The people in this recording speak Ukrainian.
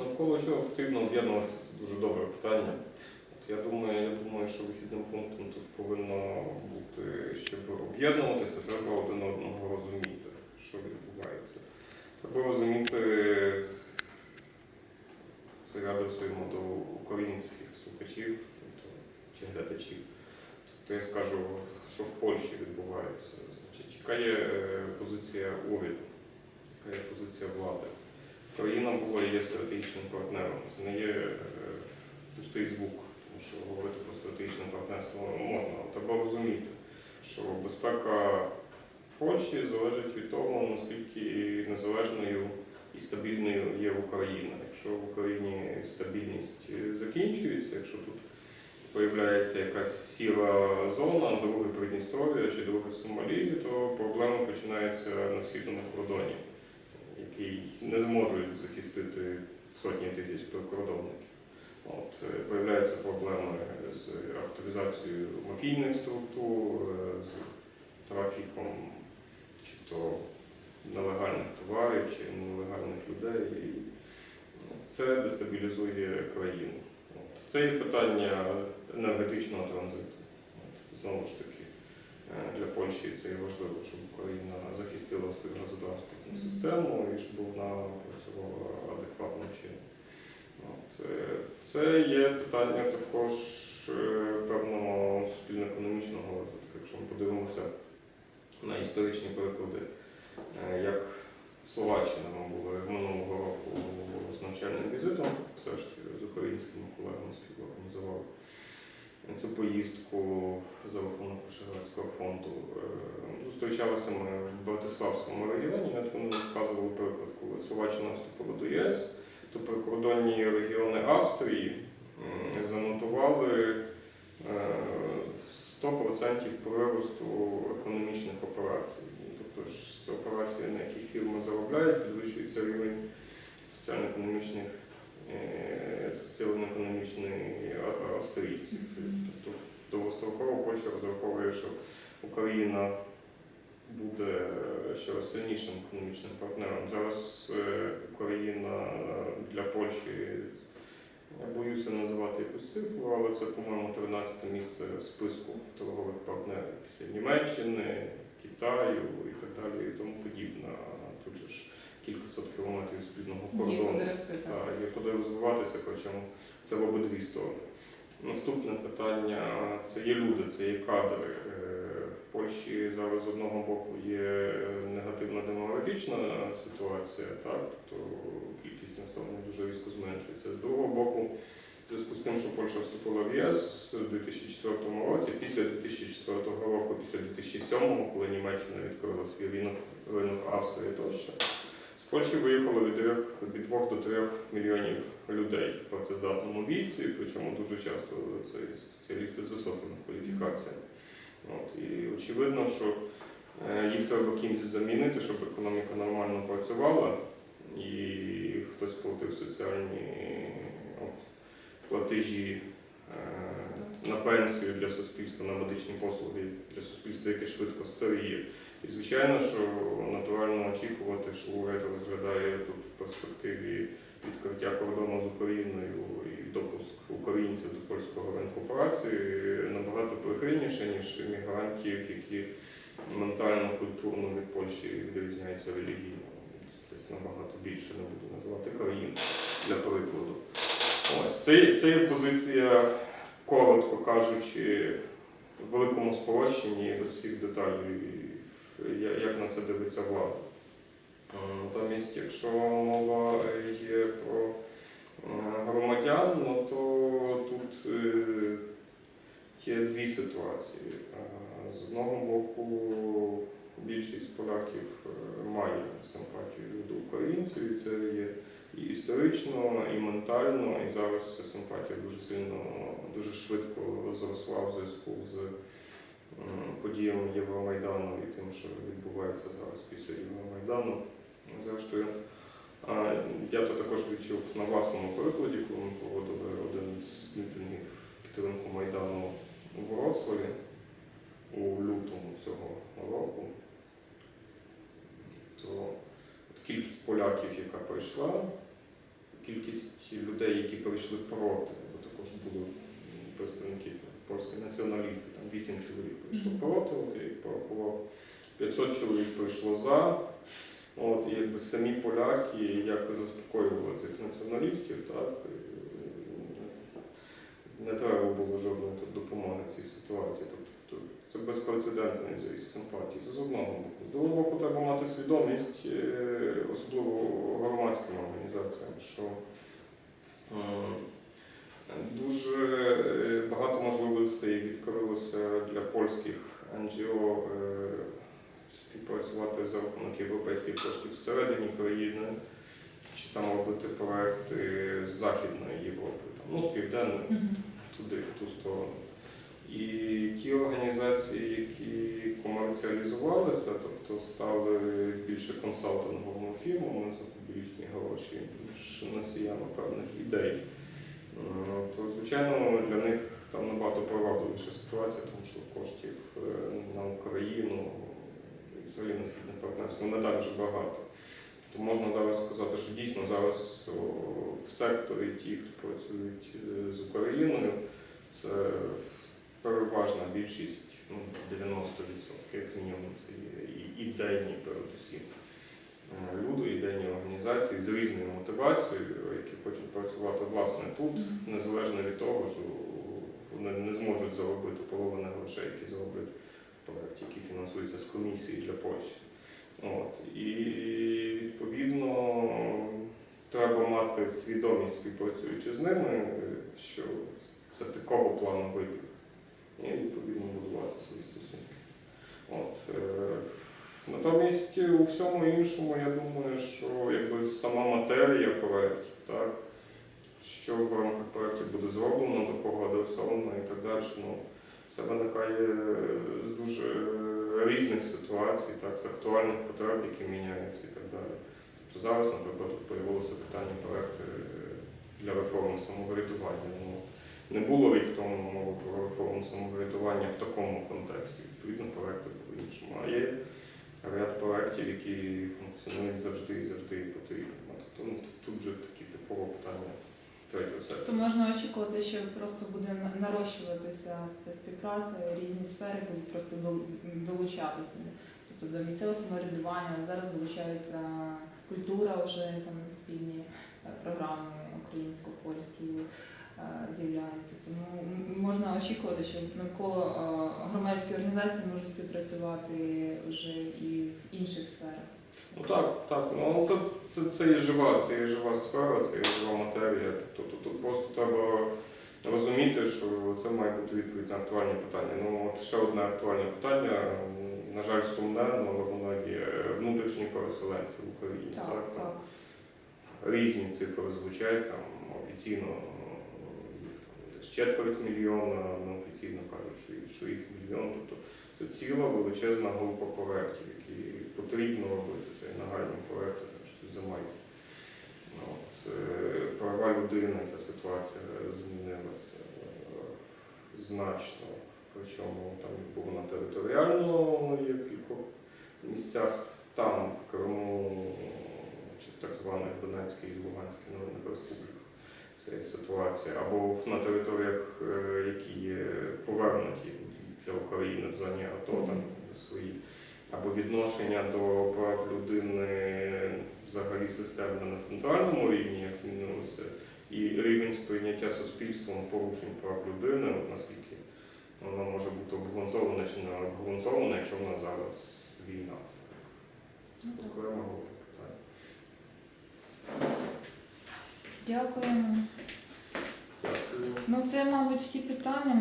Навколо чого потрібно об'єднуватися, це дуже добре питання. От я думаю, я думаю, що вихідним пунктом тут повинно бути, щоб об'єднуватися, треба один одного розуміти, що відбувається. Треба розуміти це адресуємо до українських слухачів тобто, чи глядачів. Тобто я скажу, що в Польщі відбувається. Значить, яка є е, позиція уряду, яка є позиція влади. Україна була і є стратегічним партнером. Це не є е, пустий звук, тому що говорити про стратегічне партнерство можна, але треба розуміти, що безпека Польщі залежить від того, наскільки незалежною і стабільною є Україна. Якщо в Україні стабільність закінчується, якщо тут появляється якась сіра зона, друге Придністров'я чи друге Сомалія, то проблеми починаються на східному кордоні, який не зможуть захистити сотні тисяч прикордонників. От, е, появляються проблеми з активізацією мафійних структур, е, з трафіком чи то нелегальних товарів чи нелегальних людей. І це дестабілізує країну. От. Це є питання енергетичного транзиту. От. Знову ж таки, для Польщі це є важливо, щоб Україна захистила свою газотранспортну систему і щоб вона працювала адекватним чином. Е, Це є питання також е, певного суспільно-економічного розвитку. Якщо ми подивимося на історичні приклади, е, як Словаччина ми минулого року з навчальним візитом, все ж таки з українськими колегами співорганізували цю поїздку за рахунок Вишеградського фонду. Е, Зустрічалися ми в Братиславському регіоні, я тому розказували приклад, коли Словаччина вступила до ЄС, то прикордонні регіони Австрії занотували е, 100% приросту економічних операцій. Тобто ж це операції, на яких фірми заробляють, підвищується рівень соціально-економічних е, соціально-економічної австрійців. Тобто довгостроково Польща розраховує, що Україна буде ще раз сильнішим економічним партнером. Зараз е, Україна для Польщі, я боюся називати якусь цифру, але це, по-моєму, 13 місце в списку торгових партнерів після Німеччини, Китаю і так далі, і тому подібне. Тут же ж кількасот кілометрів спільного кордону. є куди розвиватися, причому це в обидві сторони. Наступне питання це є люди, це є кадри. Е, В Польщі зараз з одного боку є негативна демографічна ситуація, так, тобто кількість населення дуже різко зменшується. З другого боку, в зв'язку з тим, що Польща вступила в ЄС у 2004 році, після 2004 року, після 2007, коли Німеччина відкрила свій ринок, ринок Австрії тощо, з Польщі виїхало від 2, від 2 до 3 мільйонів людей в працездатному віці, причому дуже часто це спеціалісти з високими кваліфікаціями. От, і очевидно, що е, їх треба кимось замінити, щоб економіка нормально працювала і хтось платив соціальні от, платежі е, на пенсію для суспільства, на медичні послуги для суспільства, яке швидко старіє. І звичайно, що натурально очікувати, що уряд розглядає тут в перспективі відкриття кордону з Україною і допуск українців до польського ринку праці набагато прихильніше, ніж мігрантів, які ментально, культурно від Польщі відрізняються релігійно. Десь набагато більше не буду називати країн для прикладу. Ось це, це є позиція, коротко кажучи, в великому спрощенні, без всіх деталей, як на це дивиться влада. Е, Натомість, якщо мова є про е, громадян, ну то тут е, є дві ситуації. З одного боку, більшість поляків має симпатію до українців, і це є і історично, і ментально, і зараз ця симпатія дуже сильно, дуже швидко зросла в зв'язку з подіями Євромайдану і тим, що відбувається зараз після Євромайдану. Зрештою, я то також відчув на власному прикладі, коли ми проводили один з мітингів підтримку Майдану у Вроцлаві у лютому цього року. То от кількість поляків, яка прийшла, кількість людей, які прийшли проти, бо також були представники польські націоналісти, там 8 чоловік прийшло проти, от я їх порахував, 500 чоловік прийшло за. От, і якби самі поляки як заспокоювали цих націоналістів, так, не треба було жодної допомоги в цій ситуації. Тобто це безпрецедентний зріст симпатії. Це з одного боку. З другого боку, треба мати свідомість, е, особливо громадським організаціям, що дуже е, багато можливостей відкрилося для польських НГО е, співпрацювати за рахунок європейських коштів всередині країни, чи там робити проекти з Західної Європи, там, ну, з південної Мгм. туди, тобто стали більше консалтинговими фірмами за публічні гроші, ніж носіями певних ідей, е, то звичайно для них там набагато привабливіша ситуація, тому що коштів е, на Україну і взагалі на східне партнерство не так вже багато. То можна зараз сказати, що дійсно зараз в секторі ті, хто працюють е, з Україною, це переважна більшість, ну 90% як мінімум, це ідейні передусім. е, Люди, ідейні організації з різною мотивацією, які хочуть працювати власне тут, незалежно від того, що вони не зможуть заробити половину грошей, які зароблять в проєкті, який фінансується з комісії для Польщі. От. І відповідно треба мати свідомість співпрацюючи з ними, е, що це такого плану вибір. І відповідно будувати свої стосунки. От. Натомість у всьому іншому, я думаю, що якби сама матерія проєктів, так, що в рамках проєктів буде зроблено, до кого адресовано і так далі. Ну, це виникає з дуже різних ситуацій, так, з актуальних потреб, які міняються і так далі. Тобто зараз, наприклад, появилося питання проєкту для реформи самоврядування. Ну, не було рік тому мови про реформу самоврядування в такому контексті. Відповідно, проєкти по-іншому. А є ряд проєктів, які функціонують завжди і завжди потрібно. Тобто ну, тут вже такі типові питання То можна очікувати, що просто буде нарощуватися ця співпраця, різні сфери будуть просто долучатися. Тобто до місцевого самоврядування зараз долучається культура, вже там спільні е, програми українсько-польські е, з'являються. Тому можна очікувати, що навколо е, громадські організації можуть співпрацювати вже і в інших сферах. Ну так, так. Ну це, це, це є жива, це є жива сфера, це є жива матерія. Тобто тут просто треба розуміти, що це має бути відповідь на актуальні питання. Ну от ще одне актуальне питання, на жаль, сумне, але воно є внутрішні переселенці в Україні. Так, Там так. Різні цифри звучать, там офіційно е, їх там десь четверть мільйона, неофіційно кажуть, що їх- мільйон. Тобто це ціла величезна група проєктів, які потрібно робити. Це нагальні проєкти, що замайки. От, права людини, ця ситуація змінилася е, значно. Причому там було на територіально є кількох місцях, там, в Криму, чи так званих Донецькій і Луганській. Це є ситуація. Або на територіях, е, які є повернуті для України в зоні АТО, там свої, або відношення до прав людини взагалі системно на центральному рівні, як змінилося, і рівень сприйняття суспільством порушень прав людини, от наскільки воно може бути обґрунтоване чи не обґрунтоване, якщо в нас зараз війна. Ну, так. Дякуємо. Ну це, мабуть, всі питання.